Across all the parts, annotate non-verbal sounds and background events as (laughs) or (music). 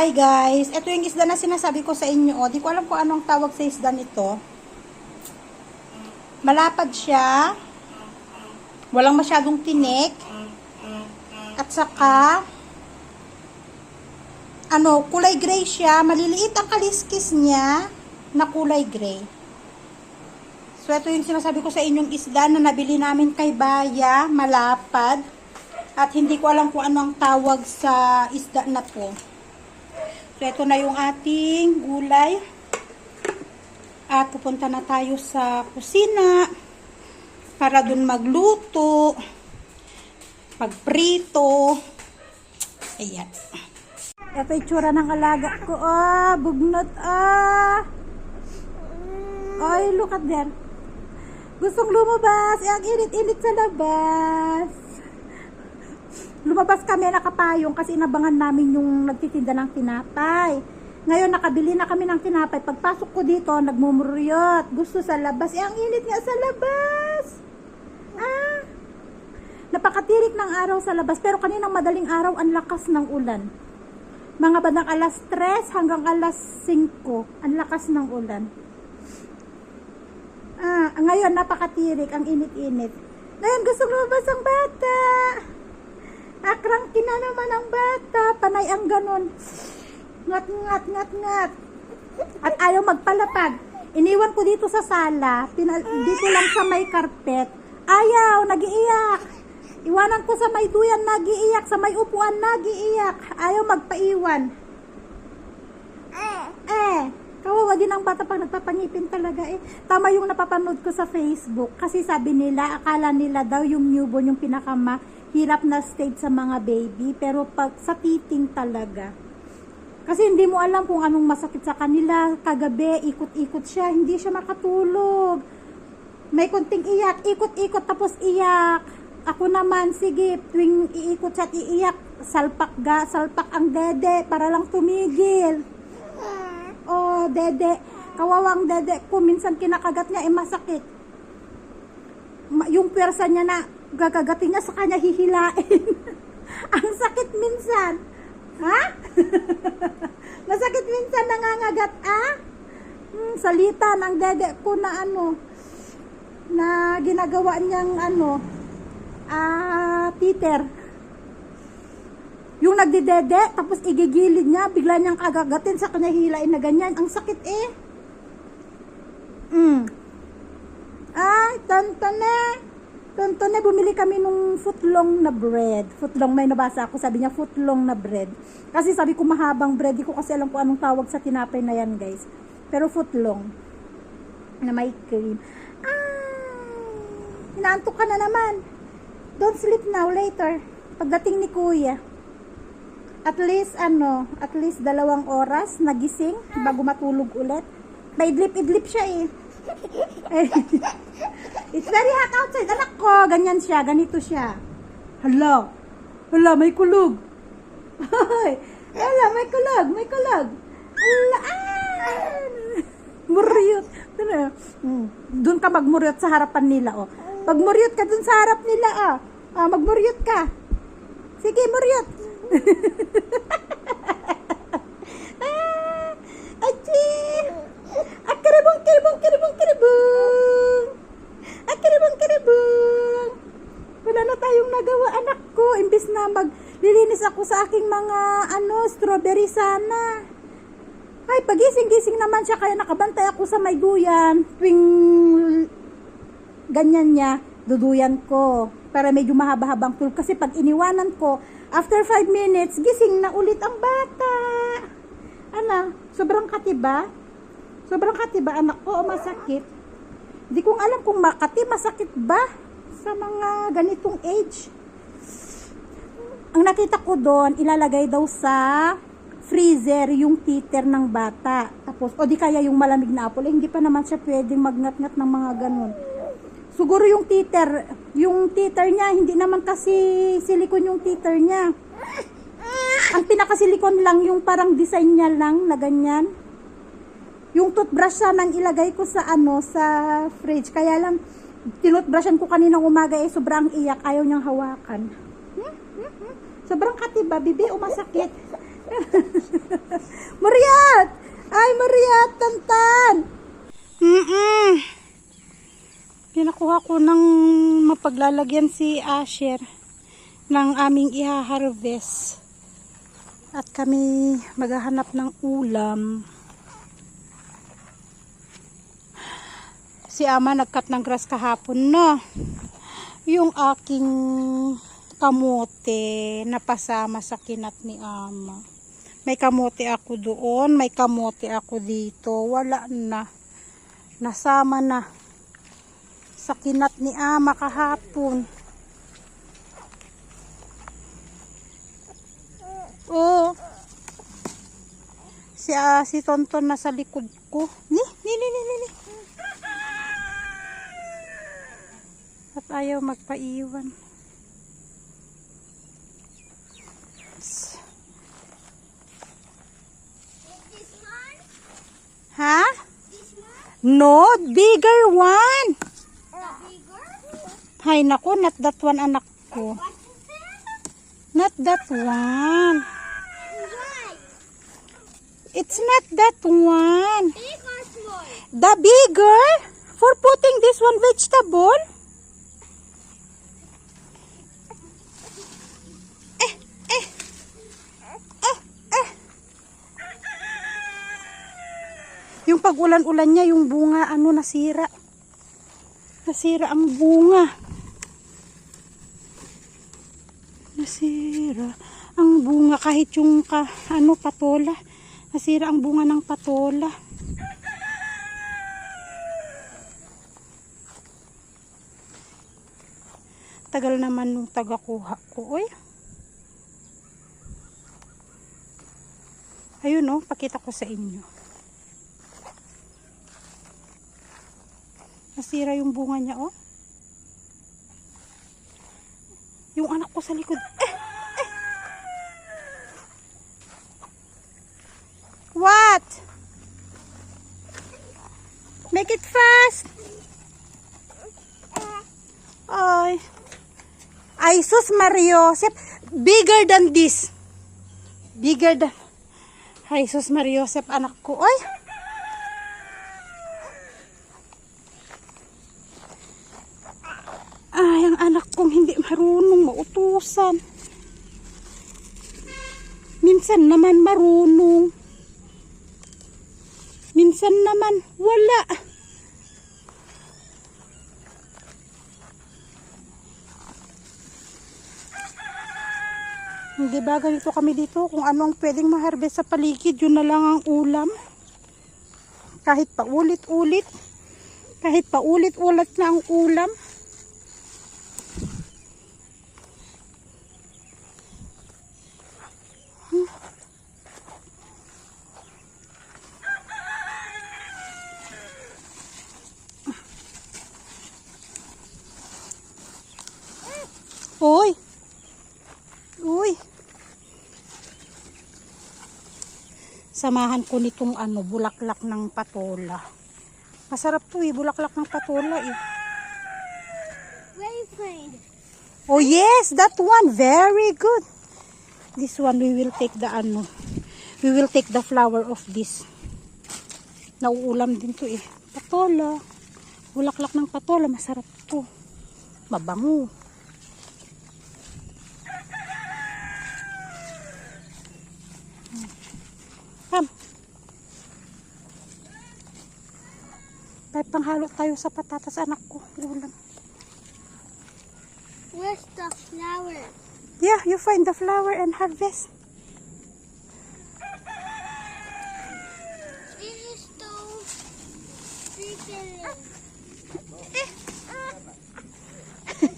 Hi guys, ito yung isda na sinasabi ko sa inyo. Oh. Di ko alam kung anong tawag sa isda nito. Malapad siya. Walang masyadong tinik. At saka, ano, kulay gray siya. Maliliit ang kaliskis niya na kulay gray. So, ito yung sinasabi ko sa inyong isda na nabili namin kay Baya, malapad. At hindi ko alam kung ano ang tawag sa isda na to. So, ito na yung ating gulay. At pupunta na tayo sa kusina para dun magluto, magprito. Ayan. Ito yung tsura ng alaga ko. Ah, bugnot. Ah. Ay, look at there. Gustong lumabas. Ang init-init sa labas. Lumabas kami nakapayong kasi inabangan namin yung nagtitinda ng tinapay. Ngayon, nakabili na kami ng tinapay. Pagpasok ko dito, nagmumuryot. Gusto sa labas. Eh, ang init nga sa labas. Ah. Napakatirik ng araw sa labas. Pero kaninang madaling araw, ang lakas ng ulan. Mga bandang alas 3 hanggang alas 5. Ang lakas ng ulan. Ah, ngayon, napakatirik. Ang init-init. Ngayon, gusto lumabas ang bata. Akrang kina naman ang bata. Panay ang ganon. Ngat, ngat, ngat, ngat. At ayaw magpalapag. Iniwan ko dito sa sala. Pinal dito lang sa may karpet. Ayaw, nagiiyak. Iwanan ko sa may duyan, nagiiyak. Sa may upuan, nagiiyak. Ayaw magpaiwan. Eh, kawawa din ang bata pag nagpapangipin talaga eh. Tama yung napapanood ko sa Facebook. Kasi sabi nila, akala nila daw yung newborn yung pinakama hirap na stage sa mga baby. Pero pag sa titing talaga. Kasi hindi mo alam kung anong masakit sa kanila. Kagabi, ikot-ikot siya. Hindi siya makatulog. May kunting iyak. Ikot-ikot tapos iyak. Ako naman, sige, tuwing iikot siya at iiyak, salpak ga, salpak ang dede para lang tumigil. Oh, dede. Kawawang dede ko, minsan kinakagat niya, eh masakit. Ma- yung pwersa niya na gagagatin niya sa kanya hihilain. (laughs) ang sakit minsan. Ha? (laughs) Masakit minsan nangangagat, ah? Hmm, salita ng dede ko na ano, na ginagawa niyang ano, ah, titer. Yung nagdidede, tapos igigilid niya, bigla niyang agagatin sa kanya hilain na ganyan. Ang sakit eh. Mm. Ay, tantane. Tantane, bumili kami nung footlong na bread. Footlong, may nabasa ako, sabi niya footlong na bread. Kasi sabi ko mahabang bread, di ko kasi alam kung anong tawag sa tinapay na yan, guys. Pero footlong. Na may cream. Ay, inaantok ka na naman. Don't sleep now, later. Pagdating ni kuya. At least, ano, at least dalawang oras nagising bago matulog ulit. May idlip-idlip siya eh. (laughs) It's very hot outside. Anak ko, ganyan siya, ganito siya. Hala, hala, may kulog. Hala, may kulog, may kulog. Hala, ah! Hmm. Doon ka magmuryot sa harapan nila, oh. Magmuryot ka dun sa harap nila, ah. Ah, magmuryot ka. Sige, muryot. (laughs) ah, achi! Akaribong, karibong, karibong, karibong! Akaribong, Wala na tayong nagawa, anak ko. Imbis na maglilinis ako sa aking mga, ano, strawberry sana. Ay, pagising-gising naman siya, kaya nakabantay ako sa may duyan. Tuwing ganyan niya, duduyan ko. Para medyo mahaba-habang tulog. Kasi pag iniwanan ko, after 5 minutes, gising na ulit ang bata. Ano, sobrang katiba? Sobrang katiba, anak ko, o masakit? Hindi kong alam kung makati, masakit ba? Sa mga ganitong age. Ang nakita ko doon, ilalagay daw sa freezer yung titer ng bata. Tapos, o di kaya yung malamig na apple, eh, hindi pa naman siya pwedeng magnat-ngat ng mga ganun. Siguro yung titer, yung titer niya, hindi naman kasi silikon yung titer niya. Ang pinakasilikon lang, yung parang design niya lang na ganyan. Yung toothbrush sana ang ilagay ko sa ano, sa fridge. Kaya lang, tinutbrushan ko kaninang umaga eh, sobrang iyak, ayaw niyang hawakan. Sobrang katiba, bibi, o masakit. (laughs) Mariat! Ay, Mariat, tantan! Mm-mm. Pinakuha ko ng mapaglalagyan si Asher ng aming iha-harvest. At kami maghahanap ng ulam. Si Ama nagkat ng grass kahapon na. Yung aking kamote na pasama sa kinat ni Ama. May kamote ako doon, may kamote ako dito. Wala na. Nasama na sa kinat ni Ama kahapon. Oo. Si, ah, si Tonton nasa likod ko. Ni, ni, ni, ni, ni, At ayaw magpaiwan. Ha? No, bigger one. Hay nako, not that one anak ko. Not that one. It's not that one. The bigger for putting this one vegetable. Eh, eh. Eh, eh. Yung pag-ulan-ulan niya, yung bunga, ano, nasira. Nasira ang bunga. Nasira ang bunga kahit yung ka, ano, patola. Nasira ang bunga ng patola. Tagal naman nung tagakuha ko. Uy. Ayun oh, pakita ko sa inyo. Nasira yung bunga niya oh. Yung anak ko sa likod. Eh, eh. What? Make it fast. Ay. Ay, sus Mario. Sep, bigger than this. Bigger than... Ay, sus Mario. Sep, anak ko. Ay. Ay, ang anak kong hindi marunong mautusan. Minsan naman marunong. Minsan naman wala. Hindi ba ganito kami dito? Kung ano ang pwedeng maharbes sa paligid, yun na lang ang ulam. Kahit pa ulit-ulit. Kahit pa ulit-ulit na ang ulam. Uy! Uy! Samahan ko nitong ano, bulaklak ng patola. Masarap to eh, bulaklak ng patola eh. Oh yes, that one. Very good. This one we will take the ano. We will take the flower of this. Nauulam din to eh. Patola. Bulaklak ng patola. Masarap to. Mabango. Tayo sa patatas anak ko. Ulam. Where's the flower? Yeah, you find the flower and harvest. (laughs)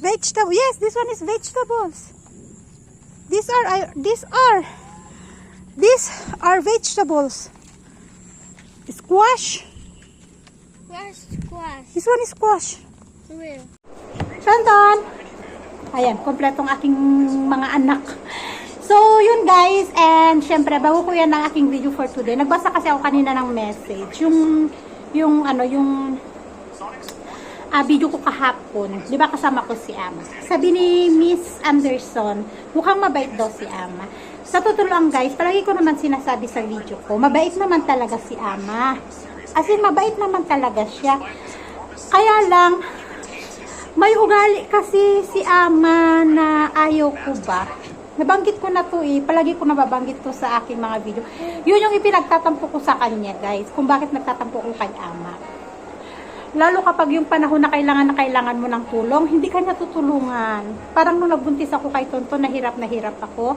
Vegetable. Yes, this one is vegetables. These are I- these are these are vegetables. Squash. Squash? This one is squash. Where? Shanton. Ayan, kompletong aking mga anak. So, yun guys, and syempre, bago ko yan ang aking video for today. Nagbasa kasi ako kanina ng message. Yung, yung ano, yung ah, video ko kahapon, di ba kasama ko si Ama. Sabi ni Miss Anderson, mukhang mabait daw si Ama. Sa totoo lang guys, palagi ko naman sinasabi sa video ko, mabait naman talaga si Ama. As in, mabait naman talaga siya. Kaya lang, may ugali kasi si Ama na ayaw ko ba. Nabanggit ko na to eh. Palagi ko nababanggit to sa aking mga video. Yun yung ipinagtatampo ko sa kanya guys. Kung bakit nagtatampo ko kay Ama. Lalo kapag yung panahon na kailangan na kailangan mo ng tulong, hindi ka niya tutulungan. Parang nung nagbuntis ako kay Tonton, nahirap na hirap ako.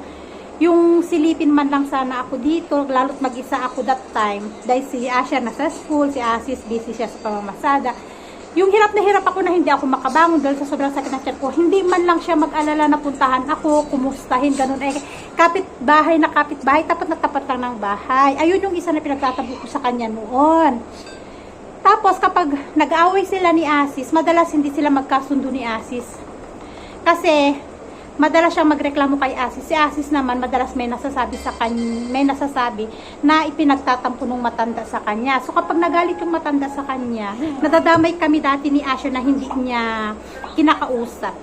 Yung silipin man lang sana ako dito, lalo't mag-isa ako that time. Dahil si Asya nasa school, si Asis busy siya sa pamamasada. Yung hirap na hirap ako na hindi ako makabangon dahil sa sobrang sakit ng tiyan ko. Hindi man lang siya mag-alala na puntahan ako, kumustahin, ganun. Eh, kapit bahay na kapit bahay, tapat na tapat lang ng bahay. Ayun yung isa na pinagtatabi ko sa kanya noon. Tapos kapag nag-aaway sila ni Asis, madalas hindi sila magkasundo ni Asis. Kasi madalas siyang magreklamo kay Asis. Si Asis naman madalas may nasasabi sa kanya, may nasasabi na ipinagtatampo ng matanda sa kanya. So kapag nagalit yung matanda sa kanya, nadadamay kami dati ni Asher na hindi niya kinakausap.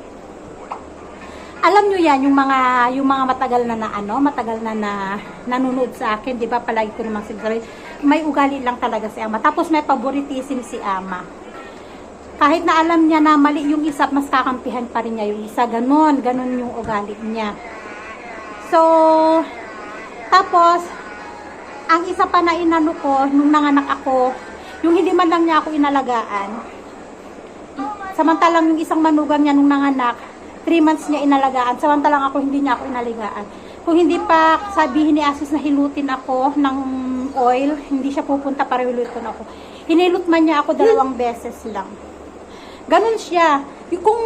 Alam nyo yan, yung mga yung mga matagal na na ano, matagal na na nanonood sa akin, 'di ba? Palagi ko namang sinasabi, may ugali lang talaga si Ama. Tapos may favoritism si Ama. Kahit na alam niya na mali yung isa, mas kakampihan pa rin niya yung isa. Ganon, ganon yung ugali niya. So, tapos, ang isa pa na inano ko, nung nanganak ako, yung hindi man lang niya ako inalagaan, samantalang yung isang manugang niya nung nanganak, 3 months niya inalagaan, samantalang ako hindi niya ako inalagaan. Kung hindi pa sabihin ni Asis na hilutin ako ng oil, hindi siya pupunta para hilutin ako. Hinilot man niya ako dalawang beses lang. Ganon siya. Kung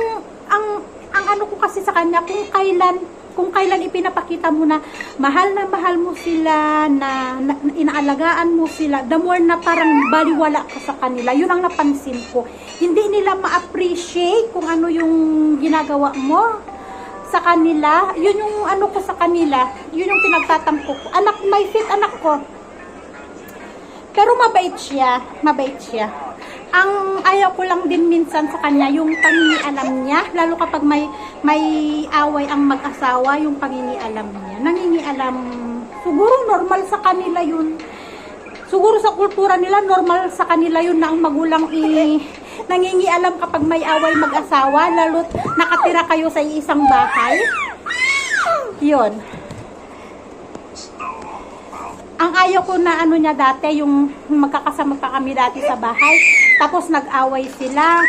ang ang ano ko kasi sa kanya, kung kailan kung kailan ipinapakita mo na mahal na mahal mo sila, na, na inaalagaan mo sila, the more na parang baliwala ka sa kanila. Yun ang napansin ko. Hindi nila ma-appreciate kung ano yung ginagawa mo sa kanila. Yun yung ano ko sa kanila. Yun yung pinagtatampo ko. Anak, may fit anak ko. Pero mabait siya. Mabait siya. Ang ayaw ko lang din minsan sa kanya, yung pangingialam niya, lalo kapag may may away ang mag-asawa, yung pangingialam niya. Nangingialam, siguro normal sa kanila yun. Siguro sa kultura nila, normal sa kanila yun na ang magulang i nangingialam kapag may away mag-asawa, lalo't nakatira kayo sa isang bahay. Yun. Ang ayaw ko na ano niya dati, yung magkakasama pa kami dati sa bahay. Tapos nag-away sila.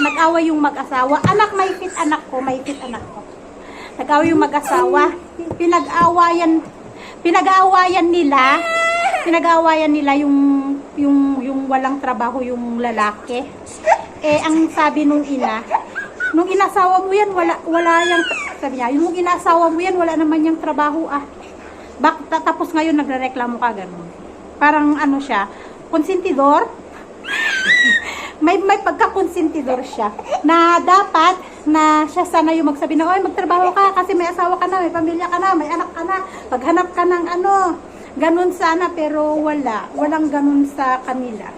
Nag-away yung mag-asawa. Anak, may fit anak ko, may fit anak ko. Nag-away yung mag-asawa. Pinag-awayan, pinag-awayan nila. Pinag-awayan nila yung, yung, yung walang trabaho yung lalaki. Eh, ang sabi nung ina, nung inasawa mo yan, wala, wala yung, sabi niya, yung inasawa mo yan, wala naman yung trabaho ah. Bak, ta- tapos ngayon nagrereklamo ka ganun. Parang ano siya, konsentidor. May may pagka-konsentidor siya na dapat na siya sana yung magsabi na, oy magtrabaho ka kasi may asawa ka na, may pamilya ka na, may anak ka na, paghanap ka ng ano, ganun sana pero wala, walang ganun sa kanila.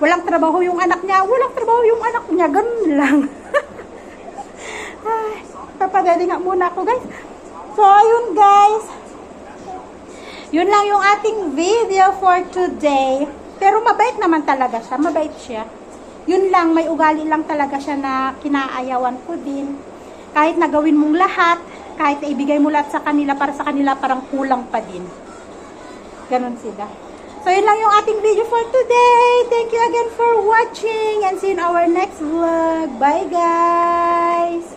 Walang trabaho yung anak niya, walang trabaho yung anak niya, ganun lang. (laughs) Ay, papadali nga muna ako guys. So, ayun guys. Yun lang yung ating video for today. Pero mabait naman talaga siya. Mabait siya. Yun lang, may ugali lang talaga siya na kinaayawan ko din. Kahit na gawin mong lahat, kahit ibigay mo lahat sa kanila, para sa kanila parang kulang pa din. Ganon sila. So, yun lang yung ating video for today. Thank you again for watching and see you in our next vlog. Bye, guys!